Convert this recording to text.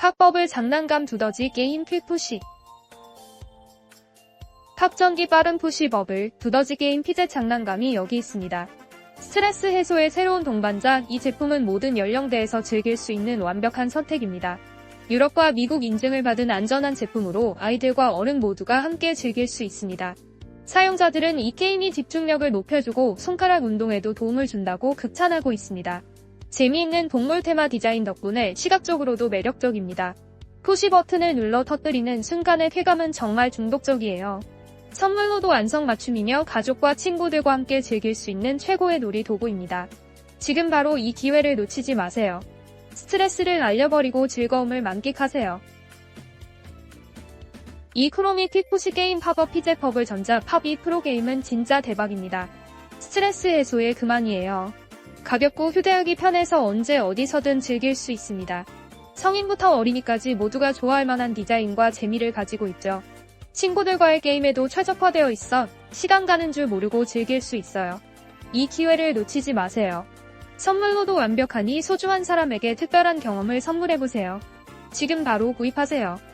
팝버블 장난감 두더지 게임 퀵 푸시 팝전기 빠른 푸시 버블 두더지 게임 피제 장난감이 여기 있습니다. 스트레스 해소의 새로운 동반자, 이 제품은 모든 연령대에서 즐길 수 있는 완벽한 선택입니다. 유럽과 미국 인증을 받은 안전한 제품으로 아이들과 어른 모두가 함께 즐길 수 있습니다. 사용자들은 이 게임이 집중력을 높여주고 손가락 운동에도 도움을 준다고 극찬하고 있습니다. 재미있는 동물 테마 디자인 덕분에 시각적으로도 매력적입니다. 푸시 버튼을 눌러 터뜨리는 순간의 쾌감은 정말 중독적이에요. 선물로도 안성맞춤이며 가족과 친구들과 함께 즐길 수 있는 최고의 놀이 도구입니다. 지금 바로 이 기회를 놓치지 마세요. 스트레스를 날려버리고 즐거움을 만끽하세요. 이 크로미 퀵푸시 게임 팝업 피제 펍을 전자 팝 이 프로게임은 진짜 대박입니다. 스트레스 해소의 그만이에요. 가볍고 휴대하기 편해서 언제 어디서든 즐길 수 있습니다. 성인부터 어린이까지 모두가 좋아할 만한 디자인과 재미를 가지고 있죠. 친구들과의 게임에도 최적화되어 있어 시간 가는 줄 모르고 즐길 수 있어요. 이 기회를 놓치지 마세요. 선물로도 완벽하니 소중한 사람에게 특별한 경험을 선물해보세요. 지금 바로 구입하세요.